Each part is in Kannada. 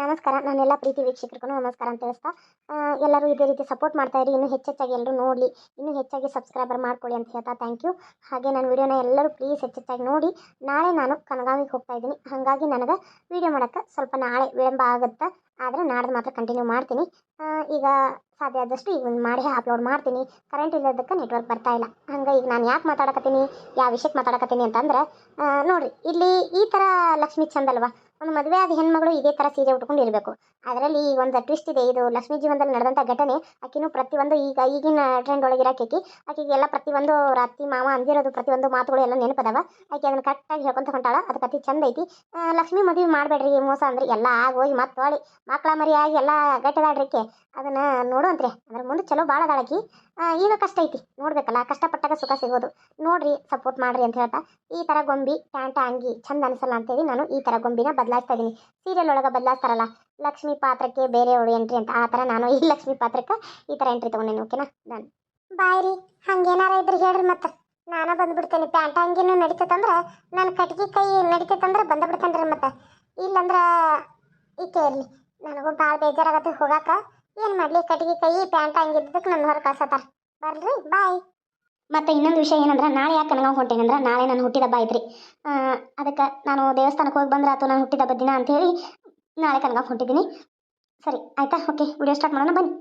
ನಮಸ್ಕಾರ, ನಾನೆಲ್ಲ ಪ್ರೀತಿ ವೀಕ್ಷಕರಿಗೂ ನಮಸ್ಕಾರ ಅಂತ ತಿಳಿಸ್ತಾ ಎಲ್ಲರೂ ಇದೇ ರೀತಿ ಸಪೋರ್ಟ್ ಮಾಡ್ತಾ ಇರಿ, ಇನ್ನೂ ಹೆಚ್ಚೆಚ್ಚಾಗಿ ಎಲ್ಲರೂ ನೋಡಲಿ ಇನ್ನೂ ಹೆಚ್ಚಾಗಿ ಸಬ್ಸ್ಕ್ರೈಬರ್ ಮಾಡ್ಕೊಳ್ಳಿ ಅಂತ ಹೇಳ್ತಾ ಥ್ಯಾಂಕ್ ಯು ಹಾಗೆ ನನ್ನ ವಿಡಿಯೋನ ಎಲ್ಲರೂ ಪ್ಲೀಸ್ ಹೆಚ್ಚೆಚ್ಚಾಗಿ ನೋಡಿ, ನಾಳೆ ನಾನು ಕನಗಾವಿಗೆ ಹೋಗ್ತಾ ಇದ್ದೀನಿ. ಹಾಗಾಗಿ ನನಗೆ ವಿಡಿಯೋ ಮಾಡೋಕ್ಕೆ ಸ್ವಲ್ಪ ನಾಳೆ ವಿಳಂಬ ಆಗುತ್ತೆ, ಆದರೆ ನಾಡ್ದು ಮಾತ್ರ ಕಂಟಿನ್ಯೂ ಮಾಡ್ತೀನಿ. ಈಗ ಸಾಧ್ಯ ಆದಷ್ಟು ಈಗ ಒಂದು ಮಾಡಿ ಅಪ್ಲೋಡ್ ಮಾಡ್ತೀನಿ. ಕರೆಂಟ್ ಇಲ್ಲದಕ್ಕೆ ನೆಟ್ವರ್ಕ್ ಬರ್ತಾ ಇಲ್ಲ. ಹಂಗೆ ಈಗ ನಾನು ಯಾಕೆ ಮಾತಾಡಕತ್ತೀನಿ, ಯಾವ ವಿಷಯಕ್ಕೆ ಮಾತಾಡಕತ್ತೀನಿ ಅಂತಂದ್ರೆ ನೋಡಿರಿ, ಇಲ್ಲಿ ಈ ಥರ ಲಕ್ಷ್ಮಿ ಚಂದಲ್ವಾ ಒಂದು ಮದುವೆ ಆದ ಹೆಣ್ಮಗಳು ಇದೇ ಥರ ಸೀರೆ ಉಟ್ಕೊಂಡು ಇರಬೇಕು. ಅದರಲ್ಲಿ ಒಂದು ಟ್ವಿಸ್ಟ್ ಇದೆ. ಇದು ಲಕ್ಷ್ಮೀ ಜೀವನದಲ್ಲಿ ನಡೆದಂಥ ಘಟನೆ. ಆಕಿನೂ ಪ್ರತಿಯೊಂದು ಈಗ ಈಗಿನ ಟ್ರೆಂಡ್ ಒಳಗೆ ಇರೋಕೆ ಆಕೆಗೆ ಎಲ್ಲ ಪ್ರತಿಯೊಂದು ರಾತ್ರಿ ಮಾವ ಅಂದಿರೋದು, ಪ್ರತಿಯೊಂದು ಮಾತುಗಳು ಎಲ್ಲ ನೆನಪದವ. ಆಕೆ ಅದನ್ನ ಕರೆಕ್ಟಾಗಿ ಹೇಳ್ಕೊಂತ ಹೊಂಟಾಳ. ಅದಕ್ಕೆ ಅತಿ ಚಂದ ಐತಿ. ಲಕ್ಷ್ಮೀ ಮದುವೆ ಮಾಡಬೇಡ್ರಿ, ಮೋಸ ಅಂದ್ರೆ ಎಲ್ಲ ಆಗೋಗಿ ಮತ್ತೆ ಹೊಳಿ ಮಕ್ಕಳ ಮರಿಯಾಗಿ ಎಲ್ಲ ಗಟ್ಟಿದಾಡ್ರಿಕೆ ಅದನ್ನ ನೋಡುವಂತ್ರಿ ಅದ್ರ ಮುಂದೆ ಚಲೋ ಭಾಳ ಅದಾಳಕಿ ಈಗ ಕಷ್ಟ ಐತಿ, ನೋಡ್ಬೇಕಲ್ಲ, ಕಷ್ಟಪಟ್ಟಾಗ ಸುಖ ಸಿಗೋದು. ನೋಡ್ರಿ ಸಪೋರ್ಟ್ ಮಾಡ್ರಿ ಅಂತ ಹೇಳ್ತಾ, ಈ ಥರ ಗೊಂಬಿ, ಪ್ಯಾಂಟ, ಅಂಗಿ, ಚಂದ ಅನಿಸಲ್ಲ ಅಂತೇಳಿ ನಾನು ಈ ಥರ ಗೊಂಬಿನ ಬದಲಾಯಿಸ್ತಾ ಇದ್ದೀನಿ ಸೀರಿಯಲ್ ಒಳಗೆ ಬದಲಾಯಿಸ್ತಾರಲ್ಲ, ಲಕ್ಷ್ಮಿ ಪಾತ್ರಕ್ಕೆ ಬೇರೆ ಅವಳು ಎಂಟ್ರಿ ಅಂತ, ಆ ಥರ ನಾನು ಈ ಲಕ್ಷ್ಮಿ ಪಾತ್ರಕ್ಕೆ ಈ ಥರ ಎಂಟ್ರಿ ತೊಗೊಂಡೇನಿ ಓಕೆನಾ ನಾನು ಬಾಯ್ ರೀ ಹಂಗೇನಾರ ಇದ್ರೆ ಹೇಳ್ರಿ ಮತ್ತೆ. ನಾನು ಬಂದ್ಬಿಡ್ತೇನೆ, ಪ್ಯಾಂಟ, ಅಂಗಿನ ನಡೀತದಂದ್ರೆ ನಾನು ಕಟ್ಗೆ ಕೈ ನಡೀತೈತಂದ್ರೆ ಬಂದ ಬಿಡ್ತೇನೆ ರೀ ಮತ್ತೆ. ಇಲ್ಲಂದ್ರೆ ಈಕೆ ಇರಲಿ, ನನಗೂ ಭಾಳ ಬೇಜಾರಾಗತ್ತೆ ಹೋಗಾಕ. ಏನು ಮಾಡ್ಲಿ, ಕಟ್ಟಿಗೆ ಕೈ, ಪ್ಯಾಂಟ್ ಹಂಗಿದ್ದಕ್ಕೆ ನನ್ನ ಹೊರ ಕಳ್ಸತ್ತಾರ ಬರ್ರಿ ಬಾಯ್ ಮತ್ತೆ ಇನ್ನೊಂದು ವಿಷಯ ಏನಂದ್ರೆ, ನಾಳೆ ಯಾಕೆ ಕನಗಾವ್ ಹೊಂಟೇನಂದ್ರೆ ನಾಳೆ ನಾನು ಹುಟ್ಟಿದ ಹಬ್ಬ ಐತ್ರಿ. ಅದಕ್ಕೆ ನಾನು ದೇವಸ್ಥಾನಕ್ಕೆ ಹೋಗಿ ಬಂದ್ರೆ ಆತು, ನಾನು ಹುಟ್ಟಿದಬ್ಬ ದಿನ ಅಂತೇಳಿ ನಾಳೆ ಕನಗಾವ್ ಹೊಂಟಿದ್ದೀನಿ ಸರಿ, ಆಯ್ತಾ? ಓಕೆ, ವಿಡಿಯೋ ಸ್ಟಾರ್ಟ್ ಮಾಡೋಣ, ಬನ್ನಿ.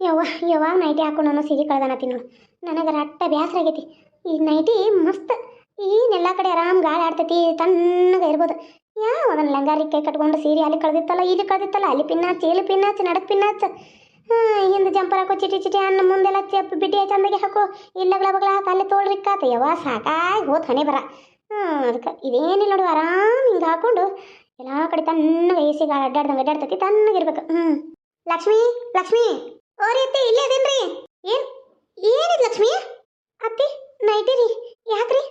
ಯವ್ವ ಯಾವಾಗ ನೈಟಿ ಹಾಕೊಂಡು ನಾನು ಸೀರೆ ಕಳ್ದನತ್ತೀನಿ ನೋಡು. ನನಗೆ ರಟ್ಟ ಬೇಸರ ಆಗೈತಿ. ಈ ನೈಟಿ ಮಸ್ತ್. ಏನೆಲ್ಲ ಕಡೆ ಆರಾಮ್ ಗಾಳಿ ಆಡ್ತೈತಿ, ತಣ್ಣಗೆ ಇರ್ಬೋದು. ಯಾವ ಅದನ್ನ ಲಂಗಾರಿ ಕೈ ಕಟ್ಕೊಂಡು ಸೀರೆ ಅಲ್ಲಿ ಕಳೆದಿತ್ತಲ್ಲ, ಇಲ್ಲಿ ಕಳೆದಿತ್ತಲ್ಲ, ಅಲ್ಲಿ ಪಿನ್ನಾಚ್, ಇಲ್ಲಿ ಪಿನ್ನಾಚ್ ನಡಕ್ ಪಿನ್ನಾಚ್. ಹಿಂದೆ ಜಂಪರ್ ಹಾಕೋ, ಚಿಟಿ ಚಿಟಿ ಅನ್ನ ಮುಂದೆಲ್ಲ ಚಪ್ಪ ಬಿಟ್ಟಿ ಚಂದಗೆ ಹಾಕೋ ಇಲ್ಲಗಳ ಬಗಳ ಹಾಕ, ಅಲ್ಲಿ ತೋಳ್ರಿಕ್ಕಾತ ಯವ್ವ, ಸಾಕಾಗಿ ಹೋತ್ ಹಣೆ ಬರ. ಹ್ಞೂ ಅದಕ್ಕೆ ಇದೇನಿಲ್ಲ ನೋಡು, ಆರಾಮ್ ಹಿಂಗೆ ಹಾಕೊಂಡು ಎಲ್ಲ ಕಡೆ ತಣ್ಣಗೆ ವಯಸ್ಸಿಗೆ ಅಡ್ಡಾಡ್ದಂಗೆ ಅಡ್ಡಾಡ್ತೈತಿ ತಣ್ಣಗಿರ್ಬೇಕು ಹ್ಞೂ ಲಕ್ಷ್ಮಿ ಲಕ್ಷ್ಮಿ. ಓ ರೀತಿ ಇಲ್ಲೇ ಅದೇನ್ರಿ? ಏನು, ಏನಿದ್ ಲಕ್ಷ್ಮಿ? ಅತ್ತಿ, ನೈಟಿ ರೀ ಯಾಕ್ರಿ?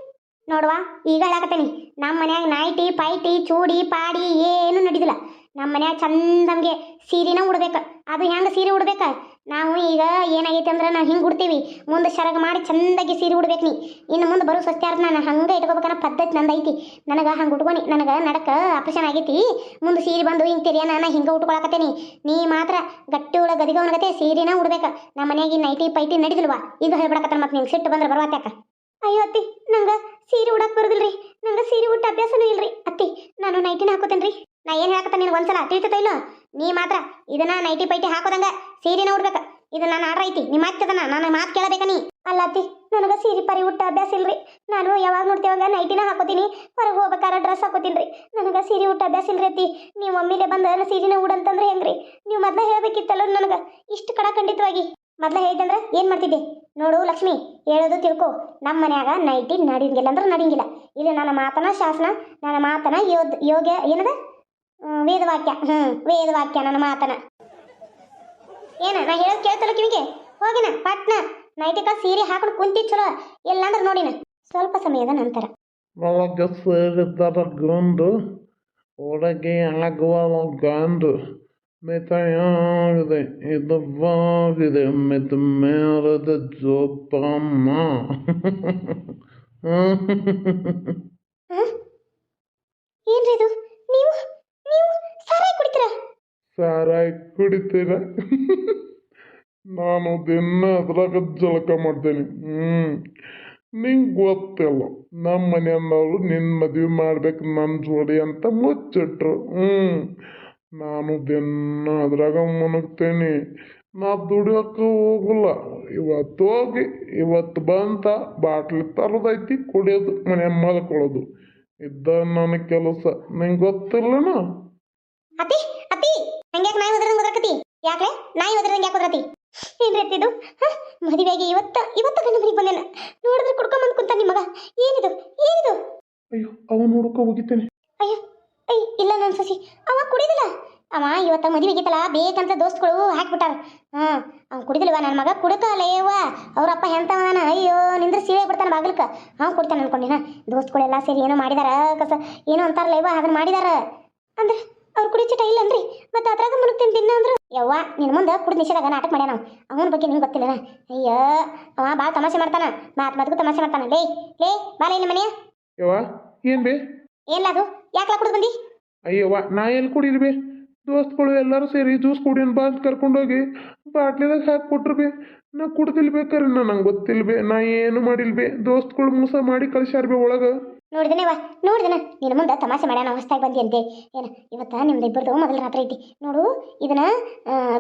ನೋಡುವ ಈಗ ಹೇಳಾಕತ್ತೇನಿ ನಮ್ಮ ಮನ್ಯಾಗ ನೈಟಿ ಪೈಟಿ, ಚೂಡಿ, ಪಾಡಿ ಏನು ನಡೀದಿಲ್ಲ. ನಮ್ಮ ಮನ್ಯಾಗ ಚಂದಂಗೆ ಸೀರೆನ ಉಡ್ಬೇಕು. ಅದು ಹೆಂಗೆ ಸೀರೆ ಉಡ್ಬೇಕ? ನಾವು ಈಗ ಏನಾಗೈತೆ ಅಂದ್ರೆ ನಾವು ಹಿಂಗೆ ಉಡ್ತೀವಿ. ಮುಂದೆ ಸರಗ ಮಾಡಿ ಚಂದಾಗಿ ಸೀರೆ ಉಡ್ಬೇಕು ನೀ. ಇನ್ನು ಮುಂದೆ ಬರೋ ಸಸ್ತ್ಯಾರ್ಥ ನಾನು ಹಂಗೆ ಇಟ್ಕೋಬೇಕನ್ನ ಪದ್ಧತಿ ನಂದು ಐತಿ ನನಗೆ ಹಂಗೆ ಉಟ್ಕೊನಿ. ನನಗೆ ನಡಕ ಆಪ್ರೇಷನ್ ಆಗೈತಿ. ಮುಂದೆ ಸೀರೆ ಬಂದು ಹಿಂಗೆ ತಿರಿಯ ನಾನು ಹಿಂಗೆ ಉಟ್ಕೊಳಕತ್ತೇನಿ. ನೀ ಮಾತ್ರ ಗಟ್ಟಿ ಒಳಗೆ ಗದಿಗವನಗತೆ ಸೀರೆನ ಉಡ್ಬೇಕು. ನಮ್ಮ ಮನೆಯಾಗಿ ನೈಟಿ ಪೈಟಿ ನಡೀದಿಲ್ವಾ? ಈಗ ಹೇಳ್ಬಿಡಕತ್ತಾರ ಮತ್ತೆ ನಿಂಗೆ ಸಿಟ್ಟು ಬಂದ್ರೆ ಬರ್ವಾತ್ಯಾಕ. ಅಯ್ಯೋ ಅತ್ತಿ, ನಂಗೆ ಸೀರೆ ಉಡಕ್ ಬರೋದಿಲ್ರಿ. ನಂಗೆ ಸೀರೆ ಉಟ್ಟ ಅಭ್ಯಾಸನೂ ಇಲ್ರಿ. ಅತ್ತಿ, ನಾನು ನೈಟಿನ ಹಾಕೋತೇನ್ರಿ. ನಾ ಏನು ಹೇಳಕತ್ತ ನಿನಗೆ ಒಂದ್ಸಲ ತಿಳಿತೈತ ಇಲ್ಲೋ? ನೀ ಮಾತ್ರ ಇದನ್ನ ನೈಟಿ ಪೈಟಿ ಹಾಕೋದಂಗ ಸೀರೆನ ಉಡ್ಬೇಕ. ಇದು ನಾನು ಆರ್ಡ್ರ್ ಐತಿ ನಿಮ್ಮ ಮಾತದನ ನಾನು ಮಾತು ಕೇಳಬೇಕ ನೀ. ಅಲ್ಲ ಅತ್ತಿ, ನನಗೆ ಸೀರೆ ಪರಿ ಉಟ್ಟ ಅಭ್ಯಾಸ ಇಲ್ರಿ. ನಾನು ಯಾವಾಗ ನೋಡ್ತೇವಾಗ ನೈಟಿನ ಹಾಕೋತೀನಿ, ಹೊರಗೆ ಹೋಗ್ಬೇಕಾರ ಡ್ರೆಸ್ ಹಾಕೋತೀನಿ ನನಗೆ ಸೀರೆ ಉಟ್ಟ ಅಭ್ಯಾಸ ಇಲ್ರಿ ಅತ್ತಿ. ನೀವು ಒಮ್ಮಿಲೆ ಬಂದ ಸೀರೆನ ಉಡಂತಂದ್ರೆ ಹೆಂಗ್ರಿ? ನೀವು ಮೊದ್ಲ ಹೇಳ್ಬೇಕಿತ್ತಲ್ಲ ನನಗೆ? ಇಷ್ಟು ಕಡಖಂಡಿತವಾಗಿ. ಮೊದ್ಲ ಹೇಳಿದಂದ್ರೆ ಏನು ಮಾಡ್ತಿದ್ದೆ? ನೋಡು ಲಕ್ಷ್ಮಿ, ಹೇಳೋದು ತಿಳ್ಕೊ. ನಮ್ಮ ಮನ್ಯಾಗ ನೈಟಿ ನಡಿಂಗಿಲ್ಲ ಅಂದ್ರೆ ನಡಿಂಗಿಲ್ಲ. ಇಲ್ಲಿ ನನ್ನ ಮಾತನ ಶಾಸನ, ನನ್ನ ಮಾತನ ಯೋದ್ ಯೋಗ ಏನದ? ವೇದವಾಕ್ಯ. ಹ್ಞೂ ವೇದವಾಕ್ಯ ನನ್ನ ಮಾತನ. ಏನ, ನಾ ಹೇಳೋದು ಕೇಳ್ತಲ್ಲ ಕಿವಿಗೆ ಹೋಗಿನ, ಪಟ್ನ ನೈಟಿಕ ಸೀರೆ ಹಾಕೊಂಡು ಕುಂತಿ ಚಲೋ. ಎಲ್ಲಂದ್ರೆ ನೋಡಿನ, ಸ್ವಲ್ಪ ಸಮಯದ ನಂತರ. ಒಳಗೆ ಸೇರಿದ್ದರ ಗಂಡು ಒಳಗೆ ಆಗುವ ಗಂಡು. ಮಿತಯಾಗಿದೆ ಇದೆ ಬಾಗಿದೆ ಮಿತ ಮೇರದ ಜೋಪಮ್ಮ ಏನ್ರಿ ಇದು? ನೀವು? ನೀವು ಸಾರಾಯಿ ಕುಡಿತೀರಾ? ಸಾರಾಯಿ ಕುಡಿತೀರ? ನಾನು ದಿನ ಅದ್ರಾಗ ಜಳಕ ಮಾಡ್ತೇನೆ. ಹ್ಮ್. ನಿಂಗೆ ಗೊತ್ತಿಲ್ಲ. ನಮ್ಮ ಮನೆಯವರು ನಿನ್ನ ಮದುವೆ ಮಾಡ್ಬೇಕು ನನ್ನ ಜೋಡಿ ಅಂತ ಮುಚ್ಚಿಟ್ರು. ಹ್ಞೂ ನಾನು ಬೆನ್ನ ಅದ್ರಾಗ ಮುನುಗ್ತೇನೆ ನಾ ದುಡಿಯೋಕೆ ಹೋಗಲ್ಲ. ಇವತ್ತು ಹೋಗಿ ಇವತ್ತು ಬಂತ ಬಾಟ್ಲಿ ತರದೈತಿ ಕುಡಿಯೋದು ಮನೆ ಮಲ್ಕೊಳ್ಳೋದು. ಇದ್ದ ನನ್ನ ಕೆಲಸ. ನಿಂಗೆ ಗೊತ್ತಿಲ್ಲನ ಅತಿ ಅತಿ ಹಂಗ್ಯಾಕೆ ನಾಯಿ ಹೋದ್ರಂಗ್ ಹೋದ್ರಕತಿ ಯಾಕೆ ನಾಯಿ ಹೋದ್ರಂಗ್ ಯಾಕೆ ಹೋದ್ರತಿ ಏನ್ರಿ ಹ? ಮದುವೆಗೆ ಇವತ್ತ ಇವತ್ತ ಗಂಡ ಮನೆಗೆ ಬಂದೇನ? ನೋಡಿದ್ರೆ ಕುಡ್ಕೊಂಬಂದ್ ಕುಂತ ನಿಮ್ಮ ಮಗ. ಏನಿದು? ಏನಿದು? ಅಯ್ಯೋ ಅವನು ಹುಡ್ಕೋ ಹೋಗಿದ್ದೇನೆ. ಅಯ್ಯೋ ಇಲ್ಲ ನನ್ನ ಸಸಿ. ಅವ ಕುಡಿದಿಲ್ಲ. ಅವ ಇವತ್ತ ಮದುವೆಗಿತ್ತಲ್ಲ ಬೇಕಂತ ದೋಸ್ತಗಳು ಹಾಕ್ಬಿಟ್ಟಾರ. ಹ್ಮ್ ಅವ್ನು ಕುಡಿದಿಲ್ವ ನನ್ನ ಮಗ? ಕುಡಕ ಅವ್ರಪ್ಪ ಎಂತವನ ಅಯ್ಯೋ ನಿಂದ್ರ ಸೀಳೆ ಬಿಡ್ತಾನೆ ಬಾಗಿಲ್ಕ. ಅವ್ನು ಕೊಡ್ತಾನೆ ಅನ್ಕೊಂಡಿನ. ಎಲ್ಲಾ ಸೇರಿ ಏನೋ ಮಾಡಿದಾರ ಕಸ ಏನೋ ಅಂತಾರಲ್ಲ ಇವ ಅದನ್ನ ಮಾಡಿದಾರ. ಅಂದ್ರೆ ಅವ್ರು ಕುಡಿ ಚಟ ಇಲ್ಲನ್ರಿ ಮತ್ತೆ ಅದ್ರಾಗ ಮುನುಗ್ತೀನಿ ದಿನ ಅಂದ್ರು. ಯವ್ವ ನಿನ್ ಮುಂದೆ ಕುಡಿದ ನಿಷೇಧಾಗ ನಾಟಕ ಮಾಡ್ಯಾನ ಅವನ. ಬಗ್ಗೆ ನಿಂಗೆ ಗೊತ್ತಿಲ್ಲ ಅಯ್ಯ ಅವ ಭಾಳ ತಮಾಷೆ ಮಾಡ್ತಾನ. ಮಾತ್ ಮದ್ಗು ತಮಾಷೆ ಮಾಡ್ತಾನ. ಲೇ ಲೇ ಬಾಲ ನಿಮ್ಮ ಮನೆಯ. ಯವ್ವ ಏನು ಬೇ? ಏನ್ ಅದು. ಯಾಕಲ ಕುಡಿದು ಬಂದಿ? ಅಯ್ಯವ್ವ ನಾ ಎಲ್ಲಿ ಕುಡಿಲಿ ದೋಸ್ತ್ಗಳು ದೋಸ್ತಗಳು ಎಲ್ಲರೂ ಸೇರಿ ಜ್ಯೂಸ್ ಬಾ ಅಂತ ಕರ್ಕೊಂಡೋಗಿ ಬಾಟ್ಲಿದಾಗ ಹಾಕಿ ಬೇ. ನಾ ಕುಡ್ದಿಲ್ ಬೇಕಾರೆ ನಾ ನಂಗೆ ಗೊತ್ತಿಲ್ಲ ಬೇ ನಾ ಏನು ಮಾಡಿಲ್ಬೇ ದೋಸ್ತಗಳು ಮೋಸ ಮಾಡಿ ಕಳ್ಸ್ಯಾರ ಒಳಗೆ. ಒಳಗೆ ವಾ ನೋಡಿದನ. ನಿನ್ನ ಮುಂದೆ ತಮಾಷೆ ಮಾಡ್ಯಾನ ಹೊಸ್ದಾಗಿ ಬಂದಿ ಅಂತೆ ಏನು ಇವತ್ತ ನಿಮ್ದು ಇಬ್ಬರದು ಮೊದಲ ರಾತ್ರಿ ಐತಿ. ನೋಡು ಇದನ್ನ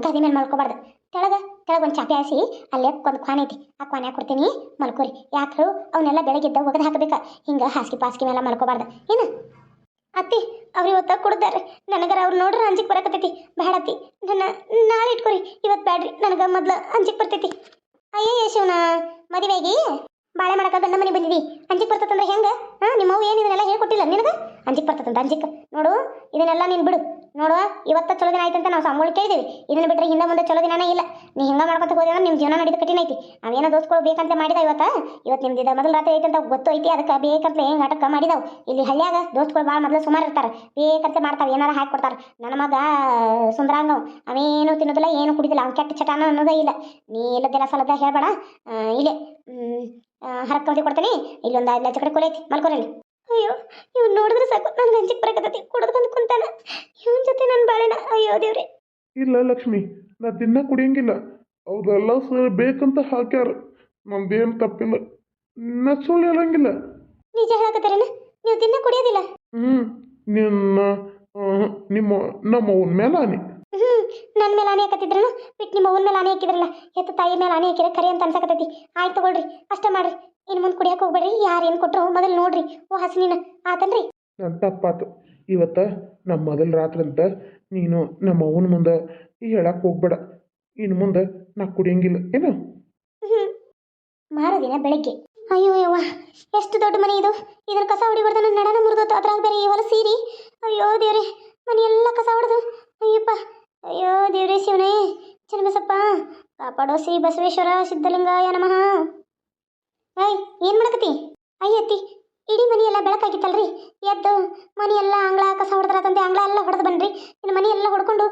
ಗಾದಿ ಮೇಲೆ ಮಲ್ಕೋಬಾರ್ದು ಕೆಳಗ ಕೆಳಗೆ ಒಂದು ಚಾಪೆ ಹಾಸಿ ಅಲ್ಲೇ ಒಂದು ಕ್ವಾನ್ ಐತಿ. ಆ ಕ್ವಾನ್ಯಾಗ ಕೊಡ್ತೀನಿ ಮಲ್ಕೋರಿ. ಯಾಕೆ ಹೇಳು ಅವನ್ನೆಲ್ಲ ಬೆಳಗ್ಗೆದ್ದ ಒಗೆದು ಹಾಕಬೇಕಾ. ಹಿಂಗೆ ಹಾಸಿಗೆ ಪಾಸಿಗೆ ಮೇಲೆ ಮಲ್ಕೋಬಾರ್ದು. ಏನು? ಅತ್ತಿ, ಅವ್ರು ಇವತ್ತ ಕೊಡ್ತಾರೆ ನನಗರ ಅವ್ರು ನೋಡ್ರ ಅಂಜಿಕ್ ಬರಕತ್ತೈತಿ. ಅತ್ತಿ, ನನ್ನ ನಾಳೆ ಇಟ್ಕೊರಿ. ಇವತ್ತು ಬ್ಯಾಡ್ರಿ, ನನಗೆ ಮೊದ್ಲು ಅಂಜಿಕ್ ಬರ್ತೈತಿ. ಅಯ್ಯೇ ಶಿವನ ಮದುವೆಗೆ ಬಾಳೆ ಮಾಡಕ ಗಂಡ ಮನೆ ಬಂದಿದಿ. ಅಂಜಿಕ್ ಬರ್ತದಂದ್ರೆ ಹೆಂಗ? ಹಾ ನಿಮ್ಮ ಏನು ಇದನ್ನೆಲ್ಲ ಹೇಳ್ಕೊಟ್ಟಿಲ್ಲ ನಿನಗ? ಅಂಜಿಕ್ ಬರ್ತದಂತ ಅಂಜಿಕ್. ನೋಡು, ಇದನ್ನೆಲ್ಲ ನೀನ್ ಬಿಡು. ನೋಡುವ, ಇವತ್ತ ಚಲೋ ದಿನ ಆಯ್ತಂತ ನಾವು ಸಂಬಳ ಕೇಳಿದೀವಿ ಇದನ್ನ ಬಿಟ್ಟರೆ ಹಿಂದೆ ಮುಂದೆ ಚಲೋ ದಿನನೇ ಇಲ್ಲ. ನೀ ಹಿಂಗ ಮಾಡ್ಕೊತ ಹೋದ್ರೆ ನಿಮ್ಮ ಜೀವನ ನಡೀದು ಕಠಿಣ ಐತಿ. ಅವೇನೋ ದೋಸ್ಗಳು ಬೇಕಂತ ಮಾಡಿದ ಇವತ್ತ? ಇವತ್ತು ನಿಮ್ದು ಇದೆ ಮೊದಲು ರಾತ್ರಿ ಅಂತ ಗೊತ್ತು ಐತಿ, ಅದಕ್ಕೆ ಬೇಕಂತ ಹೆಂಗೆ ನಾಟಕ ಮಾಡಿದಾವ್. ಇಲ್ಲಿ ಹಳ್ಳಿಯಾಗ ದೋಸ್ಗಳು ಭಾಳ ಮೊದಲು ಸುಮಾರು ಇರ್ತಾರೆ. ಬೇಕಂತ ಮಾಡ್ತಾವೆ, ಏನಾರ ಹಾಕಿ ಕೊಡ್ತಾರೆ. ನನ್ನ ಮಗ, ಸುಂದರಾಂಗವ್. ಅವೇನು ತಿನ್ನೋದಿಲ್ಲ, ಏನು ಕುಡಿದಿಲ್ಲ. ಅವ್ನು ಕೆಟ್ಟ ಚಟಾನ ಅನ್ನೋದೇ ಇಲ್ಲ. ನೀ ಇಲ್ಲದೆಲ್ಲ ಸಲದ ಹೇಳ್ಬೇಡ. ಇಲ್ಲೇ ಹರಕ್ಕೆ ಕೊಡ್ತೀನಿ. ಇಲ್ಲೊಂದು ಐದು ಲಕ್ಷ ಕಡೆ ಕೊಲೈತಿ ಐತಿ. ಮಲ್ಕೊರಲ್ಲಿ ಅಯ್ಯೋ ಇವ್ನು ನೋಡಿದ್ರೆ ಸಾಕು ನನ್ ಅಂಜಿಕ್ ಬರಕತ್ತೈತಿ ಕುಡಿದು ಬಂದು ಕುಂತಾನ. ಇವನ್ ಜೊತೆ ನನ್ನ ಬಾಳೆನ ಅಯ್ಯೋ ದೇವ್ರೆ. ಇಲ್ಲ ಲಕ್ಷ್ಮಿ ನಾ ದಿನ ಕುಡಿಯಂಗಿಲ್ಲ. ಅವ್ರೆಲ್ಲ ಸೇರಿ ಬೇಕಂತ ಹಾಕ್ಯಾರ ನಮ್ದೇನು ತಪ್ಪಿಲ್ಲ. ನಾ ಸುಳ್ಳು ಹೇಳಂಗಿಲ್ಲ. ನಿಜ ಹೇಳಕತ್ತಾರೇನ? ನೀವು ದಿನ ಕುಡಿಯೋದಿಲ್ಲ? ಹ್ಮ್ ನಿನ್ನ ಆ, ನಿಮ್ಮ ನಮ್ಮ ಅವನ ಮೇಲೆ ಆನೆ. ಹ್ಮ್ ನನ್ನ ಮೇಲೆ ಆನೆ ಹಾಕತ್ತಿದ್ರನು? ಬಿಟ್ಟು ನಿಮ್ಮ ಅವನ ಮೇಲೆ ಆನೆ ಹಾಕಿದ್ರಲ್ಲ ಎತ್ತ ತಾಯಿ ಮೇಲೆ ಆನೆ ಹಾಕಿರ ಕರಿ ಅಂತ ಅನ್ಸಕತ್ತೈತಿ. ಆಯ್ತು ತಗೊಳ್ರಿ ಅಷ್ಟೇ ಮಾಡ್ರಿ. ಇನ್ನು ಮುಂದೆ ಕುಡಿಯಕ್ಕೆ ಹೋಗ್ಬೇಡ್ರಿ. ಯಾರು ಏನು ಕೊಟ್ಟರು ಮೊದಲು ನೋಡ್ರಿ. ಓ ಹಸಿನಿನ ಆತನ್ರಿ. ನನ್ನ ತಪ್ಪಾತು ಇವತ್ತ ನಮ್ಮ ಮೊದಲ ರಾತ್ರಿ ಅಂತ ನೀನು ನಮ್ಮ ಅವನ ಮುಂದೆ ಹೇಳಕ್ಕೆ ಹೋಗ್ಬೇಡ. ಇನ್ನು ಮುಂದೆ ನಾ ಕುಡಿಯಂಗಿಲ್ಲ. ಏನು? ಮಾರದಿನ ಬೆಳಗ್ಗೆ. ಅಯ್ಯೋ ಯವ್ವ. ಎಷ್ಟು ದೊಡ್ಡ ಮನೆ ಇದು. ಇದ್ರ ಕಸ ಹೊಡಿಬಾರ್ದು ನನ್ನ ನಡನ ಮುರಿದೋತು. ಅದ್ರಾಗ ಬೇರೆ ಹೊಲ ಸೀರಿ. ಅಯ್ಯೋ ದೇವ್ರಿ. ಮನೆ ಎಲ್ಲ ಕಸ ಹೊಡೆದು. ಅಯ್ಯಪ್ಪ. ಅಯ್ಯೋ ದೇವ್ರಿ ಶಿವನೇ. ಚನ್ನಬಸಪ್ಪ. ಕಾಪಾಡೋ ಶ್ರೀ ಬಸವೇಶ್ವರ ಸಿದ್ಧಲಿಂಗಾಯ ನಮಃ. ಏಯ್, ಏನು ಮಾಡಕತ್ತಿ? ಅಯ್ಯತ್ತಿ ಇಡೀ ಮನೆ ಎಲ್ಲ ಬೆಳಕಾಗಿತ್ತಲ್ರಿ? ಎದ್ದು ಮನೆ ಎಲ್ಲ ಅಂಗಳ, ಕಸ ಹೊಡೆದ್ರಾತಂತೆ ಅಂಗಳ ಎಲ್ಲ ಹೊಡೆದು ಬನ್ರಿ. ಇನ್ನು ಮನೆ ಎಲ್ಲ ಹೊಡ್ಕೊಂಡು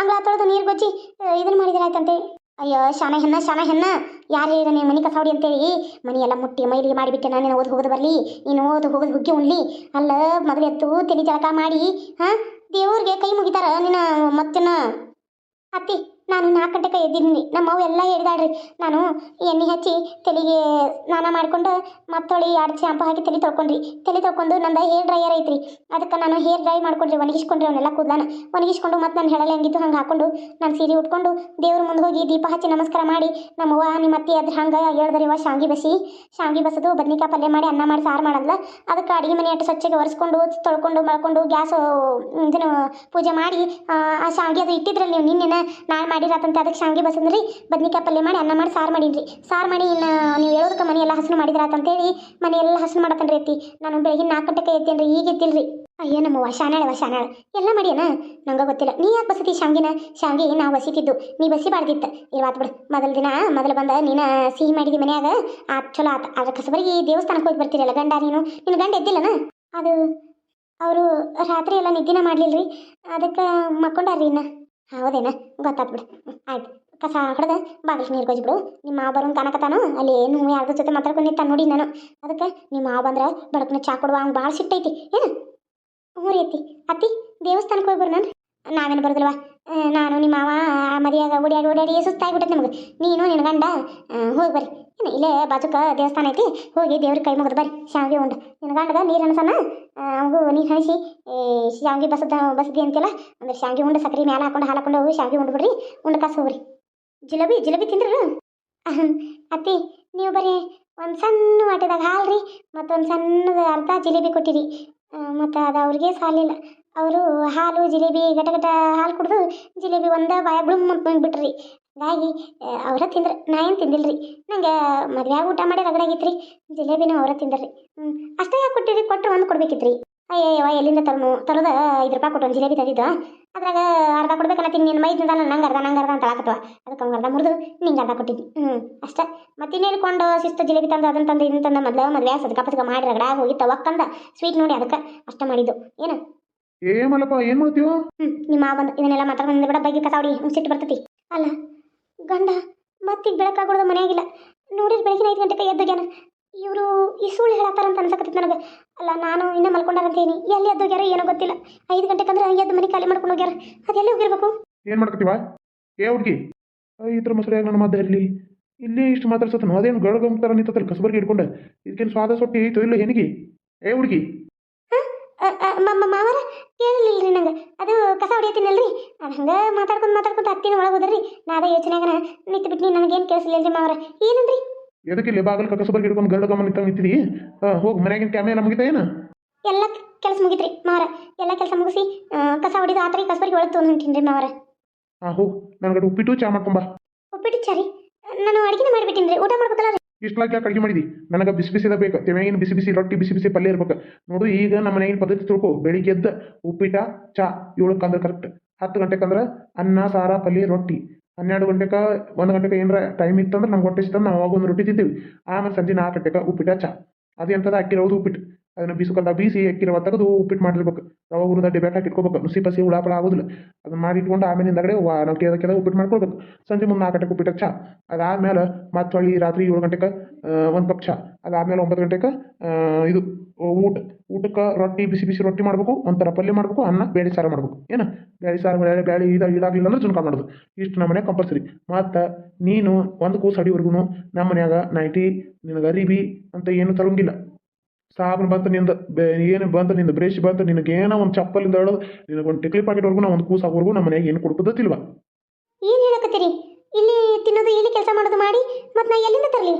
ಅಂಗಳ ತೊಳೆದು ನೀರು ಗೊಜ್ಜಿ ಇದನ್ನ ಮಾಡಿದ್ರಾಯ್ತಂತೆ. ಅಯ್ಯೋ, ಶಾನ ಹೆಣ್ಣ ಶಾನ ಹೆಣ್ಣ. ಯಾರು ಹೇಳಿದ ನೀನು ಮನೆ ಕಸ ಹೊಡಿ ಅಂತೇಳಿ? ಮನೆ ಎಲ್ಲ ಮುಟ್ಟಿ ಮೈಲಿಗೆ ಮಾಡಿಬಿಟ್ಟೆ ನಾನು ಓದ್ ಹೋಗೋದು ಬರಲಿ? ನೀನು ಓದು ಹೋಗೋದು ಹುಗ್ಗಿ ಉಣ್ಲಿ? ಅಲ್ಲ ಮೊದಲು ಎತ್ತು ತೆನಿ ಜಳಕ ಮಾಡಿ, ಹಾಂ, ದೇವ್ರಿಗೆ ಕೈ ಮುಗಿತಾರ ನಿನ್ನ ಮತ್ತಿನ? ಅತ್ತಿ ನಾನು ನಾಲ್ಕು ಗಂಟೆಗೆ ಎದ್ದಿದ್ದೀನಿ. ನಮ್ಮ ಅವ್ವ ಎಲ್ಲ ಹೇಳಿದಾಳ್ರಿ. ನಾನು ಎಣ್ಣೆ ಹಚ್ಚಿ ತಲೆಗೆ ಸ್ನಾನ ಮಾಡ್ಕೊಂಡು ಮತ್ತೊಳಿ ಎರಡು ಶಾಂಪು ಹಾಕಿ ತಲೆ ತೊಳ್ಕೊಂಡ್ರಿ. ತಲೆ ತೊಳ್ಕೊಂಡು ನಂದು ಹೇರ್ ಡ್ರೈಯರ್ ಐತ್ರಿ. ಅದಕ್ಕೆ ನಾನು ಹೇರ್ ಡ್ರೈ ಮಾಡ್ಕೊಂಡ್ರಿ ಒಣಗಿಸ್ಕೊಂಡ್ರಿ ಅವನ್ನೆಲ್ಲ ಕೂದಲಾನ. ಒಣಗಿಸ್ಕೊಂಡು ಮತ್ತು ನಾನು ಹೆಳಲೆ ಹೆಂಗಿತ್ತು ಹಂಗೆ ಹಾಕೊಂಡು ನಾನು ಸೀರೆ ಉಟ್ಕೊಂಡು ದೇವ್ರ ಮುಂದೆ ಹೋಗಿ ದೀಪ ಹಚ್ಚಿ ನಮಸ್ಕಾರ ಮಾಡಿ ನಮ್ಮವ್ವ ನಿಮ್ಮ ಅತ್ತೆ ಅದ್ರ ಹಂಗೆ ಹೇಳ್ದರಿವ ಶಾಂಗಿ ಬಸಿ ಶಾಂಗಿ ಬಸದು ಬದ್ನಿಕಾಯಿ ಪಲ್ಯ ಮಾಡಿ ಅನ್ನ ಮಾಡಿ ಸಾರು ಮಾಡಲ್ಲ ಅದಕ್ಕೆ ಅಡುಗೆ ಮನೆ ಅಟ್ಟು ಸ್ವಚ್ಛಗೆ ಒರೆಸ್ಕೊಂಡು ತೊಳ್ಕೊಂಡು ಮಾಡ್ಕೊಂಡು ಗ್ಯಾಸ್ ಇದನ್ನು ಪೂಜೆ ಮಾಡಿ ಆ, ಶಾಂಗಿ ಅದು ಇಟ್ಟಿದ್ರಲ್ಲ ನೀವು ನಿನ್ನೆನ ನಾಳೆ ಮಾಡಿರತ್ತಂತೆ ಅದಕ್ಕೆ ಶಾಂಗಿ ಬಸಂದ್ರಿ ಬದ್ನಿಕಾಯಿ ಪಲ್ಯ ಮಾಡಿ ಅನ್ನ ಮಾಡಿ ಸಾರು ಮಾಡಿನ್ರಿ. ಸಾರು ಮಾಡಿ ಇನ್ನು ನೀವು ಹೇಳೋದಕ್ಕೆ ಮನೆ ಎಲ್ಲ ಹಸನು ಮಾಡಿದ್ರಾತಂತೇಳಿ ಮನೆ ಎಲ್ಲ ಹಸನು ಮಾಡತ್ತನ್ರಿ ಅತ್ತಿ. ನಾನು ಬೆಳಗ್ಗೆ ನಾಲ್ಕು ಗಂಟೆಗೆ ಎತ್ತೇನ್ರಿ ಈಗ ಎತ್ತಿಲ್ರಿ ಅಯ್ಯೋ ನಮ್ಮ ಶಾನಾಳೆ ಶಾನಾಳ ಎಲ್ಲ ಮಾಡ್ಯಾನ? ನಂಗೆ ಗೊತ್ತಿಲ್ಲ. ನೀ ಯಾಕೆ ಬಸತಿ ಶಾಂಗಿನ? ಶಾಂಗಿ, ನಾವು ಬಸಿತಿದ್ದು. ನೀ ಬಸಿ ಬಾರ್ದಿತ್ತು. ಇರ್ವಾತ್ ಬಿಡು. ಮೊದಲ ದಿನ, ಮೊದಲು ಬಂದ ನೀನು ಸಿಹಿ ಮಾಡಿದಿ ಮನ್ಯಾಗ. ಆತ್ ಚಲೋ ಆತ. ಅದ್ರ ಕಸಬರಿಗೆ ದೇವಸ್ಥಾನಕ್ಕೆ ಹೋಗಿ ಬರ್ತೀರಲ್ಲ ಗಂಡ ನೀನು? ನಿನ್ನ ಗಂಡ ಎದ್ದಿಲ್ಲನ? ಅದು, ಅವರು ರಾತ್ರಿ ಎಲ್ಲ ನಿದ್ದಿನ ರೀ ಅದಕ್ಕೆ ಮಕ್ಕೊಂಡಾರ್ರಿ ಇನ್ನ. ಹೌದೇನ? ಗೊತ್ತಾತ್ ಬಿಡು. ಆಯ್ತು. ಕಸ ಹೊಡೆದ ಬಾಗಿಲು ನೀರು ಗೊಜ್ಬಿಡು ನಿಮ್ಮ ಮಾವ ಬರೋನ್ ಕಾಣಕತ್ತಾನು ಅಲ್ಲಿ ಏನು ಯಾರ್ದ್ರ ಜೊತೆ ಮಾತಾಡ್ಕೊಂಡು ನಿಂತ ನೋಡಿ ನಾನು. ಅದಕ್ಕೆ ನಿಮ್ಮ ಮಾವ ಬಂದ್ರೆ ಬಡಕ್ನ ಚಾ ಕೊಡುವ, ಅವ್ನು ಭಾಳ ಸಿಟ್ಟೈತಿ ಏನು? ಹ್ಞೂ ರೀ ಅತ್ತಿ. ಅತ್ತಿ ದೇವಸ್ಥಾನಕ್ಕೆ ಹೋಗಿ ನಾನು. ನಾವೇನು ಬರೋದಿಲ್ವಾ? ನಾನು ನಿಮ್ಮ ಮಾವ, ಆ, ಮದಿಯಾಗ ಓಡ್ಯಾಡಿ ಓಡ್ಯಾಡಿ ಸುಸ್ತಾಗ್ಬಿಟ್ಟೈತೆ ನಮಗೆ. ನೀನು ನಿನ್ನ ಗಂಡ ಹೋಗಿ ಬರ್ರಿ. ಏನು, ಇಲ್ಲೇ ಬಾಜುಕ ದೇವಸ್ಥಾನ ಐತಿ. ಹೋಗಿ ದೇವ್ರಿಗೆ ಕೈ ಮುಗಿದು ಬರ್ರಿ. ಶಾವಿಗೆ ಉಂಡು. ನಿನ್ನ ಗಂಡದ ನೀರು ಅನ್ಸನ? ನೀರು ಹಣಿಸಿ ಶಾವಿಗೆ ಬಸದ ಬಸದಿ ಅಂತೆಲ್ಲ ಅಂದ್ರೆ ಶಾವಿಗೆ ಉಂಡು ಸಕ್ಕರೆ ಮ್ಯಾಲೆ ಹಾಕೊಂಡು ಹಾಲು ಹೋಗಿ ಶಾವಿಗೆ ಉಂಡು ಬಿಡ್ರಿ, ಉಂಡು ಕಾಸು ಹೋಗ್ರಿ. ಜಿಲೇಬಿ ಜಿಲೇಬಿ ತಿಂದ್ರು ಅತ್ತಿ, ನೀವು ಬರೀ ಒಂದು ಸಣ್ಣ ವಾಟದಾಗ ಹಾಲು ರೀ ಮತ್ತೊಂದು ಸಣ್ಣದ ಅರ್ಧ ಜಿಲೇಬಿ ಕೊಟ್ಟಿರಿ. ಮತ್ತು ಅದು ಅವ್ರಿಗೆ ಸಾಲಿಲ್ಲ. ಅವರು ಹಾಲು, ಜಿಲೇಬಿ ಗಟಗಟ ಗಟ ಹಾಲು ಕುಡಿದು ಜಿಲೇಬಿ ಒಂದು ಬಾಯ ಅಂತ ಬಿಟ್ರಿ. ಹಾಗಾಗಿ ಅವರ ತಿಂದ್ರೆ, ನಾ ಏನು ತಿಂದಿಲ್ರಿ? ನಂಗೆ ಮದುವೆ ಊಟ ಮಾಡಿ ರಗಡಾಗಿತ್ತು ರೀ ಜಿಲೇಬಿನೂ ಅವರ ತಿಂದ್ರಿ ಹ್ಞೂ ಅಷ್ಟೇ ಯಾಕೆ ಕೊಟ್ಟಿರಿ? ಕೊಟ್ಟರೆ ಒಂದು ಕೊಡ್ಬೇಕಿತ್ರಿ. ಅಯ್ಯಯ್ಯವ ಎಲ್ಲಿಂದ ತರ್ನು ತರೋದ ಐದು ರೂಪಾಯಿ ಕೊಟ್ಟು ಒಂದು ಜಿಲೇಬಿ ತಂದಿದ್ದ. ಅದ್ರಾಗ ಅರ್ಧ ಕೊಡ್ಬೇಕಲ್ಲ ತಿನ್ ನಿನ್ನ ಮೈ ತಿಂದಲ್ಲ ನಂಗೆ ಅರ್ಧ ನಂಗೆ ಅರ್ಧ ಅಂತ ಹಾಕತ್ವ ಅದಕ್ಕೆ ಅವ್ನು ಅರ್ಧ ಮುರಿದು ನಿಂಗೆ ಅರ್ಧ ಕೊಟ್ಟಿದ್ದಿ. ಹ್ಞೂ ಅಷ್ಟೇ. ಮತ್ತೆ ಇನ್ನೇಳ್ಕೊಂಡು ಶಿಸ್ತು ಜಿಲೇಬಿ ತಂದು ಅದನ್ನು ತಂದು ಇನ್ನು ತಂದು ಮೊದಲ ಮದುವೆ ಸದ್ಕ ಪಸ್ಕ ಮಾಡಿ ರಗಡ ಹೋಗಿ ತವಕ್ಕಂದ ಸ್ವೀಟ್ ನೋಡಿ ಅದಕ್ಕೆ ಅಷ್ಟ ಮಾಡಿದ್ದು. ಏನು? ಏ ಏನ್ ಏನು ಮಾಡ್ತೀವೋ ಹ್ಞೂ ನಿಮ್ಮ ಬಂದು ಇದನ್ನೆಲ್ಲ ಮಾತಾಡ್ಕೊಂಡು ಬಿಡ ಬಗ್ಗೆ ಕಸಾವಡಿ ಸಿಟ್ಟು ಬರ್ತೈತಿ. ಅಲ್ಲ ಗಂಡ ಮತ್ತೀಗ ಬೆಳಕಾಗೋದು ಮನೆಯಾಗಿಲ್ಲ. ನೋಡಿದ್ರೆ ಬೆಳಗಿನ ಐದು ಗಂಟೆಗೆ ಎದ್ದು ಜನ ಇವರು ಈ ಸುಳ್ಳು ಹೇಳತ್ತಾರ ಅಂತ ಅನ್ಸಕತ್ತೈತಿ ನನಗೆ. ಅಲ್ಲ ನಾನು ಇನ್ನೂ ಮಲ್ಕೊಂಡಾರಂತೀನಿ. ಎಲ್ಲಿ ಎದ್ದು ಹೋಗ್ಯಾರ ಏನೋ ಗೊತ್ತಿಲ್ಲ. ಐದು ಗಂಟೆಗೆ ಅಂದ್ರೆ ಎದ್ದು ಮನೆ ಖಾಲಿ ಮಾಡ್ಕೊಂಡು ಹೋಗ್ಯಾರ. ಅದೆಲ್ಲಿ ಹೋಗಿರ್ಬೇಕು? ಏನು ಮಾಡ್ಕತ್ತೀವ? ಏ ಹುಡುಗಿ ಇದ್ರ ಮೊಸರು ನನ್ನ ಮಾತು ಇರಲಿ ಇಲ್ಲಿ ಇಷ್ಟು ಮಾತಾಡ್ಸತ್ತನು ಅದೇನು ಗಡಗಮ್ ಥರ ನಿಂತತ್ತಲ್ಲ ಕಸಬರ್ಗಿ ಇಟ್ಕೊಂಡೆ ಇದಕ್ಕೇನು ಸ್ವಾದ ಸೊಟ್ಟಿ ಐತೋ ಇಲ್ಲ ಹೆಣಗಿ? ಏ ಹುಡುಗಿ. ಮಾವರ? ರೀ ನಂಗೆ. ಅದು ಕಸ ಹೊಡಿಯತ್ತೀನಲ್ರಿ? ಅದು ಹಂಗೆ ಮಾತಾಡ್ಕೊಂಡು ಮಾತಾಡ್ಕೊಂಡು ಹತ್ತಿನ ಒಳಗೆ ಹೋದ್ರಿ. ನಾ ಅದೇ ಯೋಚನೆಗನ ನಿಂತು ಬಿಟ್ಟು ನನಗೇನು ಕೇಳಿಸ್ಲಿಲ್ಲ ರೀ ಮಾವರ. ಏನಂದ್ರಿ? ಎದಕ್ಕಿಲ್ಲ ಬಾಗಲ್ ಕಸಬರ್ಗೆ ಹಿಡ್ಕೊಂಡು ಗಮನ ನಿಂತ ನಿಂತಿದಿ? ಹೋಗಿ ಮನ್ಯಾಗಿನ ಕ್ಯಾಮೆ ಎಲ್ಲ ಮುಗಿತಾ ಏನ? ಎಲ್ಲ ಕೆಲಸ ಮುಗಿತ್ರಿ ಮಾವರ. ಎಲ್ಲ ಕೆಲಸ ಮುಗಿಸಿ ಕಸ ಹೊಡಿದು ಆತ್ರಿ ಕಸಬರ್ಗಿ ಒಳಗೆ ತೊಗೊಂಡು ಹೊಂಟೀನಿ ರೀ ಮಾವರ ಹಾಂ ಹೋಗಿ ನನಗೆ ಉಪ್ಪಿಟ್ಟು ಚಾ ಮಾಡ್ಕೊಂಬ ಉಪ್ಪಿಟ್ಟು ಚಾರಿ ನಾನು ಅಡುಗೆನೇ ಮಾಡಿಬಿಟ್ಟಿನಿ ಊಟ ಮಾಡ್ಕೊತಲ್ಲ ಇಷ್ಟ್ಲಾಗಿ ಯಾಕೆ ಅಡುಗೆ ಮಾಡಿದಿ? ನನಗೆ ಬಿಸಿ ಬಿಸಿದ ಬೇಕು. ತೆಮ್ಯಾಗಿನ ಬಿಸಿ ಬಿಸಿ ರೊಟ್ಟಿ ಬಿಸಿ ಬಿಸಿ ಪಲ್ಯ ಇರ್ಬೇಕು. ನೋಡು ಈಗ ನಮ್ಮ ಮನೆಗಿನ ಪದ್ಧತಿ ತಿಳ್ಕೊ. ಬೆಳಿಗ್ಗೆ ಎದ್ದ ಉಪ್ಪಿಟ ಚಾ ಏಳಕ್ಕೆ ಅಂದ್ರೆ ಕರೆಕ್ಟ್ ಹತ್ತು ಗಂಟೆಗೆ ಅಂದ್ರೆ ಅನ್ನ ಸಾರ ಪಲ್ಯ ರೊಟ್ಟಿ. ಹನ್ನೆರಡು ಗಂಟೆಗೆ ಒಂದು ಗಂಟೆಗೆ ಏನಾರ ಟೈಮ್ ಇತ್ತಂದ್ರೆ ನಮ್ಗೆ ಹೊಟ್ಟೆ ಇಸ್ತಂದ್ರೆ ನಾವು ಅವಾಗ ಒಂದು ರೊಟ್ಟಿ ತಿಂತೀವಿ. ಆಮೇಲೆ ಸಂಜೆ ನಾಲ್ಕು ಗಂಟೆಗೆ ಉಪ್ಪಿಟ್ಟು ಚಾ. ಅದೆಂತದ ಅಕ್ಕಿ ರವ್ದು ಉಪ್ಪಿಟ್ಟು. ಅದನ್ನು ಬೀಸುಕಲ್ದಾಗ ಬೀಸಿ ಅಕ್ಕಿ ರವ ತೆಗೆದು ಉಪ್ಪಿಟ್ಟು ಮಾಡಿರ್ಬೇಕು. ರವೆ ಹುರಿದ ಡಿಬ್ಯಾಕ್ ಹಾಕಿ ಇಟ್ಕೋಬೇಕು. ನುಸಿ ಪಸಿ ಹುಳ ಆಗೋದಿಲ್ಲ. ಅದನ್ನ ಮಾಡಿ ಇಟ್ಕೊಂಡು ಆಮೇಲೆ ಹಿಂದಗಡೆ ಕೇಳ್ದ ಕೇಳ್ದ ಉಪ್ಪಿಟ್ಟು ಮಾಡ್ಕೊಳ್ಬೇಕು. ಸಂಜೆ ಮುಂದೆ ನಾಲ್ಕು ಗಂಟೆಗೆ ಉಪ್ಪಿಟ್ಟು ಚಾ. ಅದಾದಮೇಲೆ ಮತ್ತೆ ಹೊಳ್ಳಿ ರಾತ್ರಿ ಏಳು ಗಂಟೆಗೆ ಒಂದು ಕಪ್ ಚಾ. ಅದಾದಮೇಲೆ ಒಂಬತ್ತು ಗಂಟೆಗೆ ಇದು ಊಟ. ಊಟಕ್ಕೆ ರೊಟ್ಟಿ, ಬಿಸಿ ಬಿಸಿ ರೊಟ್ಟಿ ಮಾಡಬೇಕು. ಒಂಥರ ಪಲ್ಯ ಮಾಡಬೇಕು. ಅನ್ನ ಬೇಳೆ ಸಾರು ಮಾಡಬೇಕು. ಏನು? ಬೇಳೆ ಸಾರು ಬೇಳೆ ಬೇಳೆ ಇದು ಇದಾಗಲಿಲ್ಲ ಅಂದ್ರೆ ಜುನ್ಕ ಮಾಡೋದು. ಇಷ್ಟು ನಮ್ಮ ಮನ್ಯಾಗ ಕಂಪಲ್ಸರಿ ಮತ್ತು ನೀನು ಒಂದು ಕೂಸು ಅಡಿವರೆಗೂ ನಮ್ಮ ಮನ್ಯಾಗ ನೈಟಿ ನಿನಗೆ ಅರಿಬಿ ಅಂತ ಏನು ತರಂಗಿಲ್ಲ. ಸಾಬನ್ ಬಂತು ನಿಂದ ಏನು ಬಂತು ನಿಂದ ಬ್ರೇಷ್ ಬಂತು ನಿನಗೆ ಏನೋ ಒಂದು ಚಪ್ಪಲಿಂದ ಹೇಳೋದು ನಿನಗೆ ಒಂದು ಟಿಕ್ಲಿ ಪಾಕೆಟ್ವರೆಗೂ ನಾವು ಒಂದು ಕೂಸಾಗೋವರೆಗೂ ನಮ್ಮ ಮನೆಗೆ ಏನು ಕೊಡ್ಕೋದಿಲ್ವ ಏನು ಹೇಳಕತ್ತೀರಿ? ಇಲ್ಲಿ ತಿನ್ನೋದು ಇಲ್ಲಿ ಕೆಲಸ ಮಾಡೋದು ಮಾಡಿ ಮತ್ತು ನಾ ಎಲ್ಲಿಂದ ತರಲಿ?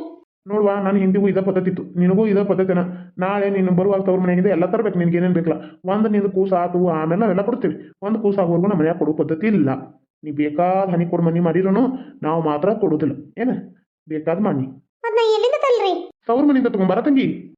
ನೋಡುವ ನಾನು ಹಿಂದಿಗೂ ಇದೇ ಪದ್ಧತಿ ಇತ್ತು. ನಿನಗೂ ಇದೇ ಪದ್ಧತಿನ. ನಾಳೆ ನೀನು ಬರುವಾಗ ತವ್ರ ಮನೆಗಿಂದ ಎಲ್ಲ ತರಬೇಕು ನಿನಗೆ ಏನೇನು ಬೇಕಲ್ಲ ಒಂದು ನಿಂದು ಕೂಸ ಆತು ಆಮೇಲೆ ನಾವೆಲ್ಲ ಕೊಡ್ತೀವಿ. ಒಂದು ಕೂಸ ಆಗೋವರೆಗೂ ನಮ್ಮ ಮನೆಯಾಗ ಕೊಡೋ ಪದ್ಧತಿ ಇಲ್ಲ. ನೀ ಬೇಕಾದ ಹನಿ ಕೊಡು ಮನಿ ಮಾಡಿರೋನು ನಾವು ಮಾತ್ರ ಕೊಡೋದಿಲ್ಲ. ಏನು? ಬೇಕಾದ ಮಾಡಿ. ಮತ್ತು ನಾ ಎಲ್ಲಿಂದ ತರಲಿ? ತವ್ರ ಮನೆಯಿಂದ ತಗೊಂಬರ ತಂಗಿ.